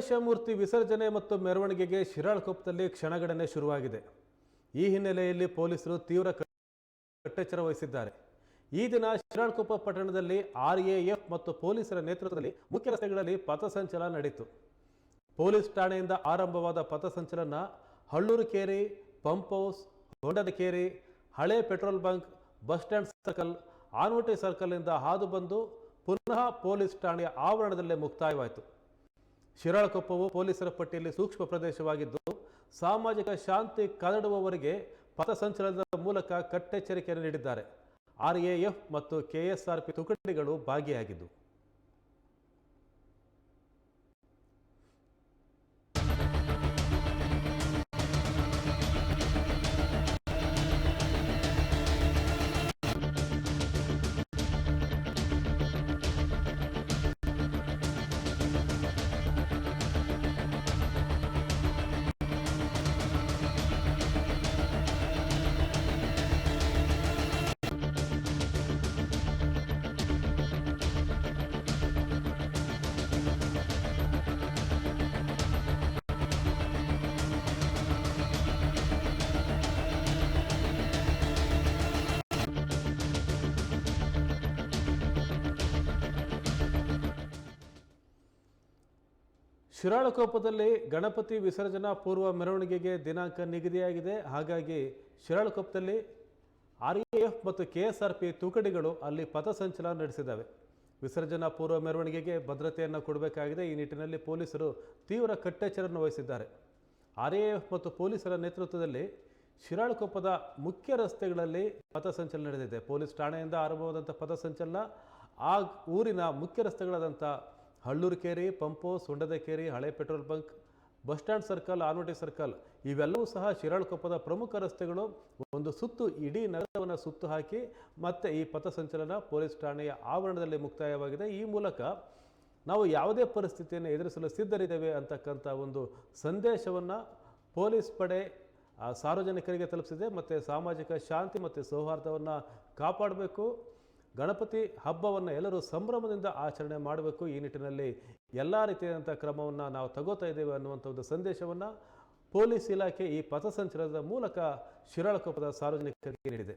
ಗಣೇಶಮೂರ್ತಿ ವಿಸರ್ಜನೆ ಮತ್ತು ಮೆರವಣಿಗೆಗೆ ಶಿರಾಳ್ಕೊಪ್ಪದಲ್ಲಿ ಕ್ಷಣಗಣನೆ ಶುರುವಾಗಿದೆ. ಈ ಹಿನ್ನೆಲೆಯಲ್ಲಿ ಪೊಲೀಸರು ತೀವ್ರ ಕಟ್ಟೆಚ್ಚರ ವಹಿಸಿದ್ದಾರೆ. ಈ ದಿನ ಶಿರಾಳ್ಕೊಪ್ಪ ಪಟ್ಟಣದಲ್ಲಿ ಆರ್ಎಎಫ್ ಮತ್ತು ಪೊಲೀಸರ ನೇತೃತ್ವದಲ್ಲಿ ಮುಖ್ಯ ರಸ್ತೆಗಳಲ್ಲಿ ಪಥಸಂಚಲನ ನಡೆಯಿತು. ಪೊಲೀಸ್ ಠಾಣೆಯಿಂದ ಆರಂಭವಾದ ಪಥಸಂಚಲನ ಹಳ್ಳೂರು ಕೇರಿ ಪಂಪ್ ಹೌಸ್ ಹೊಂಡದ ಕೇರಿ ಹಳೆ petrol bunk, bus stand circle Anavatti ಸರ್ಕಲ್ನಿಂದ ಹಾದು ಬಂದು ಪುನಃ ಪೊಲೀಸ್ ಠಾಣೆಯ ಆವರಣದಲ್ಲೇ ಮುಕ್ತಾಯವಾಯಿತು. ಶಿರಾಳಕೊಪ್ಪವು ಪೊಲೀಸರ ಪಟ್ಟಿಯಲ್ಲಿ ಸೂಕ್ಷ್ಮ ಪ್ರದೇಶವಾಗಿದ್ದು, ಸಾಮಾಜಿಕ ಶಾಂತಿ ಕದಡುವವರಿಗೆ ಪಥಸಂಚಲನದ ಮೂಲಕ ಕಟ್ಟೆಚ್ಚರಿಕೆಯನ್ನು ನೀಡಿದ್ದಾರೆ. ಆರ್ಎಎಫ್ ಮತ್ತು ಕೆಎಸ್ಆರ್ಪಿ ತುಕಡಿಗಳು ಭಾಗಿಯಾಗಿದ್ದು. ಶಿರಾಳಕೊಪ್ಪದಲ್ಲಿ ಗಣಪತಿ ವಿಸರ್ಜನಾ ಪೂರ್ವ ಮೆರವಣಿಗೆಗೆ ದಿನಾಂಕ ನಿಗದಿಯಾಗಿದೆ. ಹಾಗಾಗಿ ಶಿರಾಳಕೊಪ್ಪದಲ್ಲಿ ಆರ್ಎಎಫ್ ಮತ್ತು ಕೆಎಸ್ಆರ್ಪಿ ತುಕಡಿಗಳು ಅಲ್ಲಿ ಪಥಸಂಚಲನ ನಡೆಸಿದ್ದಾವೆ. ವಿಸರ್ಜನಾ ಪೂರ್ವ ಮೆರವಣಿಗೆಗೆ ಭದ್ರತೆಯನ್ನು ಕೊಡಬೇಕಾಗಿದೆ. ಈ ನಿಟ್ಟಿನಲ್ಲಿ ಪೊಲೀಸರು ತೀವ್ರ ಕಟ್ಟೆಚ್ಚರವನ್ನು ವಹಿಸಿದ್ದಾರೆ. ಆರ್ಎಎಫ್ ಮತ್ತು ಪೊಲೀಸರ ನೇತೃತ್ವದಲ್ಲಿ ಶಿರಾಳಕೊಪ್ಪದ ಮುಖ್ಯ ರಸ್ತೆಗಳಲ್ಲಿ ಪಥಸಂಚಲನ ನಡೆದಿದೆ. ಪೊಲೀಸ್ ಠಾಣೆಯಿಂದ ಆರಂಭವಾದಂಥ ಪಥಸಂಚಲನ ಆ ಊರಿನ ಮುಖ್ಯ ರಸ್ತೆಗಳಾದಂಥ ಹಳ್ಳೂರು ಕೇರಿ, ಪಂಪು ಸುಂಡದಕೇರಿ ಹಳೆ petrol bunk, bus stand circle Anavatti circle, ಇವೆಲ್ಲವೂ ಸಹ ಶಿರಾಳಕೊಪ್ಪದ ಪ್ರಮುಖ ರಸ್ತೆಗಳು. ಒಂದು ಸುತ್ತು ಇಡೀ ನಗರವನ್ನು ಸುತ್ತು ಹಾಕಿ ಮತ್ತೆ ಈ ಪಥಸಂಚಲನ ಪೊಲೀಸ್ ಠಾಣೆಯ ಆವರಣದಲ್ಲಿ ಮುಕ್ತಾಯವಾಗಿದೆ. ಈ ಮೂಲಕ ನಾವು ಯಾವುದೇ ಪರಿಸ್ಥಿತಿಯನ್ನು ಎದುರಿಸಲು ಸಿದ್ಧರಿದ್ದೇವೆ ಅಂತಕ್ಕಂಥ ಒಂದು ಸಂದೇಶವನ್ನು ಪೊಲೀಸ್ ಪಡೆ ಸಾರ್ವಜನಿಕರಿಗೆ ತಲುಪಿಸಿದೆ. ಮತ್ತು ಸಾಮಾಜಿಕ ಶಾಂತಿ ಮತ್ತು ಸೌಹಾರ್ದವನ್ನು ಕಾಪಾಡಬೇಕು. ಗಣಪತಿ ಹಬ್ಬವನ್ನು ಎಲ್ಲರೂ ಸಂಭ್ರಮದಿಂದ ಆಚರಣೆ ಮಾಡಬೇಕು. ಈ ನಿಟ್ಟಿನಲ್ಲಿ ಎಲ್ಲ ರೀತಿಯಾದಂಥ ಕ್ರಮವನ್ನು ನಾವು ತಗೋತಾ ಇದ್ದೇವೆ ಅನ್ನುವಂಥ ಒಂದು ಸಂದೇಶವನ್ನು ಪೊಲೀಸ್ ಇಲಾಖೆ ಈ ಪಥಸಂಚಲನದ ಮೂಲಕ ಶಿರಾಳಕೊಪ್ಪದ ಸಾರ್ವಜನಿಕರಿಗೆ ನೀಡಿದೆ.